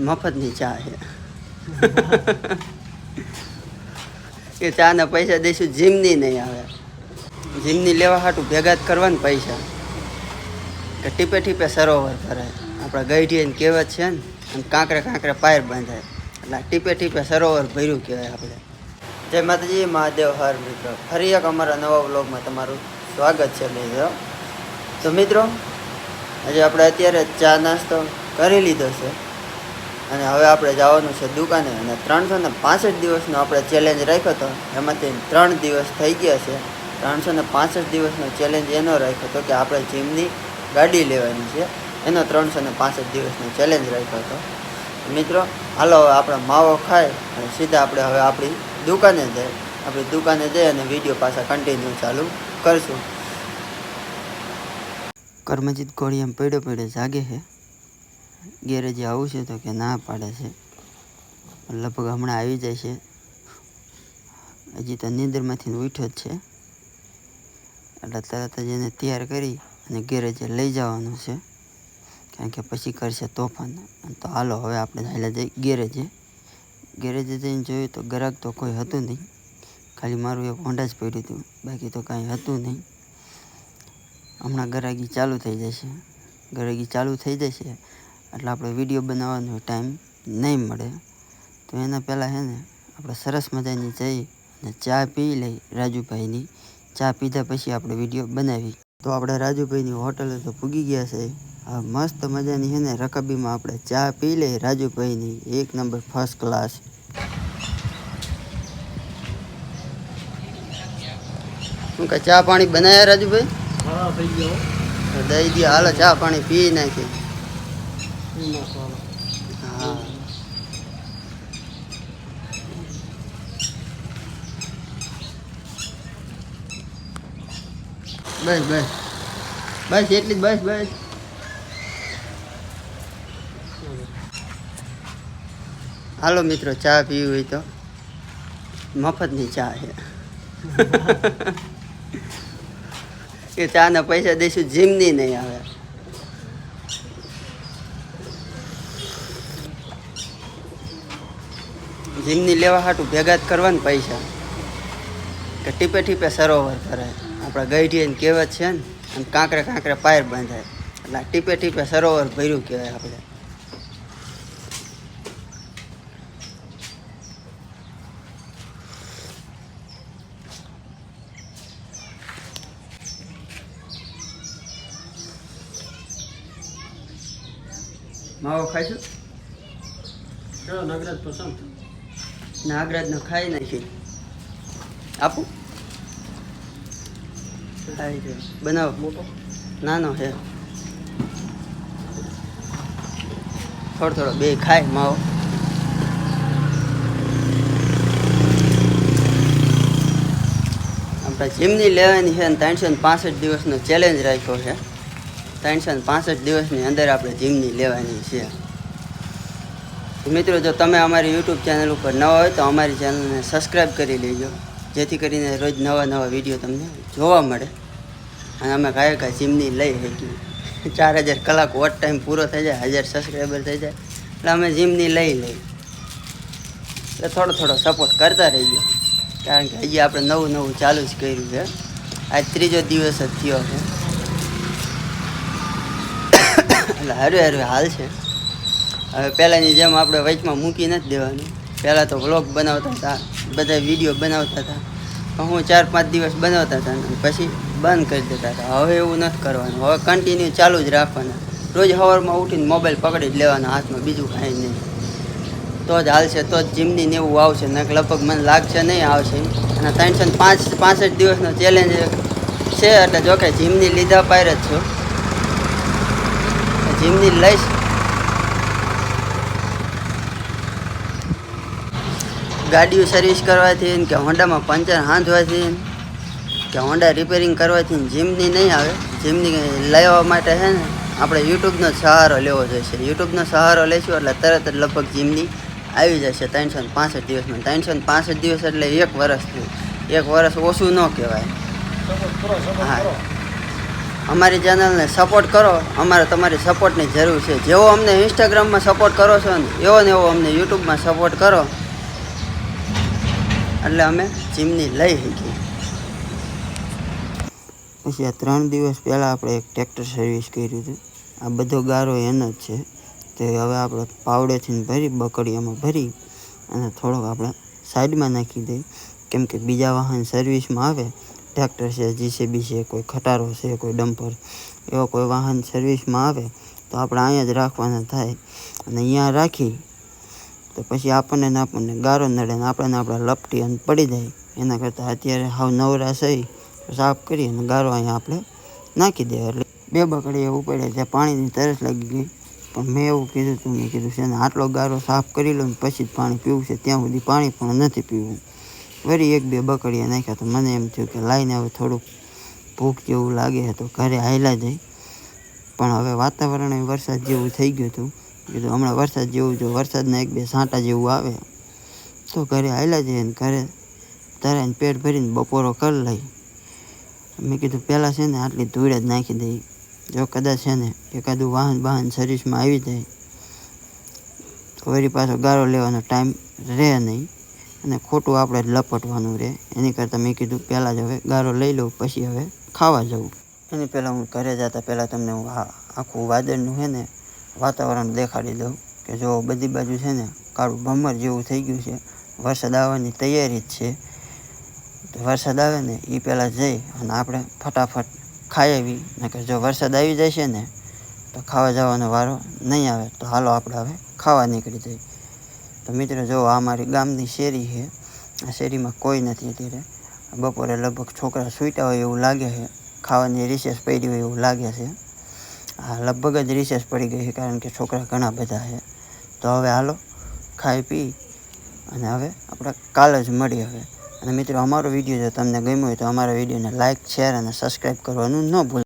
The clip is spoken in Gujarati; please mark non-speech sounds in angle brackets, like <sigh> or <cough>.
મફતની ચા છે. એ ચાના પૈસા દઈશું જીમની નહીં આવે. જીમની લેવા હાટું ભેગા જ કરવાને પૈસા. કે ટીપે ટીપે સરોવર ભરાય. આપણા ગઈઢીએ કહેવત છે ને અને કાંકરે કાંકરે પાયર બાંધાય. એટલે ટીપે ટીપે સરોવર ભર્યું કહેવાય આપણે. જય માતાજી, મહાદેવ, હર મિત્રો. ફરી એક અમારા નવા વ્લોગમાં તમારું સ્વાગત છે મિત્રો તો મિત્રો, આજે આપણે અત્યારે ચા નાસ્તો કરી લીધો છે. અને હવે આપણે જવાનું છે દુકાને અને ત્રણસો ને પાસઠ દિવસનો આપણે ચેલેન્જ રાખ્યો હતો એમાંથી ત્રણ દિવસ થઈ ગયા છે. ત્રણસો ને પાસઠ દિવસનો ચેલેન્જ એનો રાખ્યો હતો કે આપણે જીમની ગાડી લેવાની છે. એનો ત્રણસો ને પાસઠ દિવસનો ચેલેન્જ રાખ્યો હતો મિત્રો, હાલો હવે આપણે માવો ખાય અને સીધા આપણે હવે આપણી દુકાને જઈએ. આપણી દુકાને જઈ અને વીડિયો પાછા કન્ટિન્યુ ચાલુ કરશું. કર્મજીત ગોળી એમ પડ્યો પડ્યો જાગે છે. ગેરેજે આવું છે તો કે ના પાડે છે. લગભગ હમણાં આવી જાય છે. હજી તો નીંદરમાંથી ઉઠ્યો જ છે. એટલે તરત જ એને તૈયાર કરી અને ગેરેજે લઈ જવાનું છે. કારણ કે પછી કરશે તોફાન. તો હાલો, હવે આપણે હાલ્યા જઈ ગેરેજે. ગેરેજે જઈને જોયું તો ગ્રાહક તો કોઈ હતું નહીં. ખાલી મારું એક હોન્ડા જ પડ્યું હતું. બાકી તો કાંઈ હતું નહીં. હમણાં ગરાગી ચાલુ થઈ જશે. ગરાગી ચાલુ થઈ જશે. એટલે આપણે વીડિયો બનાવવાનો ટાઈમ નહીં મળે. તો એના પહેલાં છે ને આપણે સરસ મજાની જઈ અને ચા પી લઈ રાજુભાઈની. ચા પીધા પછી આપણે વીડિયો બનાવી. તો આપણે રાજુભાઈની હોટલે તો પૂગી ગયા છે. આ મસ્ત મજાની છે ને રકાબીમાં આપણે ચા પી લઈ રાજુભાઈની. એક નંબર ફર્સ્ટ ક્લાસ શું કે ચા પાણી બનાવ્યા રાજુભાઈ? દઈ દે હાલો ચા પાણી પી નાખી હા બસ બસ. બસ એટલી જ બસ બસ. હાલો મિત્રો ચા પીવી હોય તો. મફતની ચા છે. <laughs> એ ચાના પૈસા દઈશું જીમની નહીં આવે. જીમની લેવા હાટું ભેગા જ કરવા ને પૈસા. કે ટીપે ટીપે સરોવર ભરાય. આપણા ગઈઢીએ કહેવત છે ને અને કાંકરે કાંકરે પાયર બાંધાય. એટલે ટીપે ટીપે સરોવર ભર્યું કહેવાય આપણે. માવો ખાઈશું? નગરજ પસંદ? નાગરાજનો ખાઈ નાખી. આપું. ખાઈ છે બનાવો. મોટો. નાનો છે. થોડો થોડો બે ખાય માવો. આપણે જીમની લેવાની છે અને ત્રણસો ને પાસઠ દિવસનો ચેલેન્જ રાખ્યો છે. ત્રણસો ને પાસઠ દિવસની અંદર આપણે જીમની લેવાની છે. મિત્રો, જો તમે અમારી યુટ્યુબ ચેનલ ઉપર નવા હોય તો અમારી ચેનલને સબસ્ક્રાઈબ કરી લેજો. જેથી કરીને રોજ નવા નવા વીડિયો તમને જોવા મળે. અને અમે કાંઈ કાંઈ જીમની લઈ શકીએ. <laughs> ચાર હજાર કલાક વોટ ટાઈમ પૂરો થઈ જાય, હજાર સબસ્ક્રાઈબર થઈ જાય. એટલે અમે જીમની લઈ લઈએ. એટલે થોડો થોડો સપોર્ટ કરતા રહીએ. કારણ કે હજી આપણે નવું નવું ચાલુ જ કર્યું છે. આજ ત્રીજો દિવસ જ થયો છે. <coughs> એટલે હરવે હરવે હાલ છે. હવે પહેલાંની જેમ આપણે વચમાં મૂકી નથી દેવાનું. પહેલાં તો વ્લોગ બનાવતા હતા, બધા વીડિયો બનાવતા હતા. હું ચાર પાંચ દિવસ બનાવતા હતા ને પછી બંધ કરી દેતા હતા. હવે એવું નથી કરવાનું. હવે કન્ટિન્યુ ચાલુ જ રાખવાના. રોજ સવારમાં ઉઠીને મોબાઈલ પકડી જ લેવાનો, હાથમાં બીજું કાંઈ નહીં. તો જ હાલશે, તો જ જીમની ને એવું આવશે. ને લગભગ મને લાગશે નહીં આવશે. અને ત્રણસો પાંચ, પાંસઠ દિવસનો ચેલેન્જ છે એટલે જોકે જીમની લીધા પાયર જ છું. જીમની લઈશ. ગાડીઓ સર્વિસ કરવાથી કે હોન્ડામાં પંચર હાંધવાથી કે હોન્ડા રિપેરિંગ કરવાથી જીમની નહીં આવે, જીમની લેવા માટે છે ને, આપણે યુટ્યુબનો સહારો લેવો જોઈશે. યુટ્યુબનો સહારો લઈશું એટલે તરત જ લગભગ જીમની આવી જશે ત્રણસો ને પાંસઠ દિવસમાં. ત્રણસો ને પાંસઠ દિવસ એટલે એક વર્ષ એક વર્ષ ઓછું ન કહેવાય. હા. અમારી ચેનલને સપોર્ટ કરો. અમારે તમારી સપોર્ટની જરૂર છે. જેવો અમને ઇન્સ્ટાગ્રામમાં સપોર્ટ કરો છો ને, એવો ને એવો અમને યુટ્યુબમાં સપોર્ટ કરો. એટલે અમે જીમની લઈ શકીએ પછી આ ત્રણ દિવસ પહેલાં આપણે એક ટ્રેક્ટર સર્વિસ કર્યું હતું. આ બધો ગારો એનો જ છે. તો હવે આપણે પાવડેથી ભરી, બકડીયામાં ભરી અને થોડોક આપણે સાઈડમાં નાખી દઈએ. કેમ કે બીજા વાહન સર્વિસમાં આવે, ટ્રેક્ટર છે જીસીબી છે, કોઈ ખટારો છે, કોઈ ડમ્પર, એવો કોઈ વાહન સર્વિસમાં આવે, તો આપણે અહીંયા જ રાખવાના થાય. અને અહીંયા રાખી તો પછી આપણને ને આપણને ગારો નડે ને આપણે ને આપણે લપટી અને પડી જાય. એના કરતાં અત્યારે હાવ નવરા તો સાફ કરી અને ગારો અહીંયા આપણે નાખી દે એટલે બે બકડી એવું પડે ત્યાં પાણીની તરસ લાગી ગઈ. પણ મેં એવું કીધું તું મેં કીધું છે આટલો ગારો સાફ કરી લો ને પછી જ પાણી પીવું છે. ત્યાં સુધી પાણી પણ નથી પીવું. વળી એક બે બકડીયા નાખ્યા તો મને એમ થયું કે લાઈને હવે થોડુંક ભૂખ જેવું લાગે તો ઘરે હાયલા જાય. પણ હવે વાતાવરણ વરસાદ જેવું થઈ ગયું હતું. કીધું, હમણાં વરસાદ જેવું જો વરસાદના એક બે સાંટા જેવું આવે, તો ઘરે આવેલા જઈએ ને ઘરે તારે પેટ ભરીને બપોરો કરી લઈ. મેં કીધું, પહેલાં છે ને આટલી ધૂળ જ નાખી દઈ. જો કદાચ છે ને એકાદું વાહન વાહન સર્વિસમાં આવી જાય, તો વળી પાછો ગાળો લેવાનો ટાઈમ રહે નહીં અને ખોટું આપણે લપટવાનું રહે. એની કરતાં મેં કીધું, પહેલાં જ હવે ગારો લઈ લઉં, પછી હવે ખાવા જવું એની પહેલાં હું ઘરે જતા પહેલાં તમને હું આખું વાદળનું છે ને વાતાવરણ દેખાડી દઉં કે જો બધી બાજુ છે ને કાળું ભમર જેવું થઈ ગયું છે. વરસાદ આવવાની તૈયારી જ છે. તો વરસાદ આવે ને એ પહેલાં જઈ અને આપણે ફટાફટ ખાઈ આવી. કે જો વરસાદ આવી જાય છે ને તો ખાવા જવાનો વારો નહીં આવે. તો હાલો આપણે હવે ખાવા નીકળી જઈએ. તો મિત્રો જો આ મારી ગામની શેરી છે. આ શેરીમાં કોઈ નથી અત્યારે. બપોરે લગભગ છોકરા સૂઈતા હોય એવું લાગે છે. ખાવાની રિસેસ પડી હોય એવું લાગે છે. હા, લગભગ જ રિસેસ પડી ગઈ છે કારણ કે છોકરા ઘણા બધા છે. તો હવે હાલો, ખાઈ પી અને હવે આપણે કાલે જ મળીએ હવે. અને મિત્રો, અમારો વીડિયો જો તમને ગમ્યો હોય તો અમારા વિડીયોને લાઇક શેર અને સબસ્ક્રાઈબ કરવાનું ન ભૂલ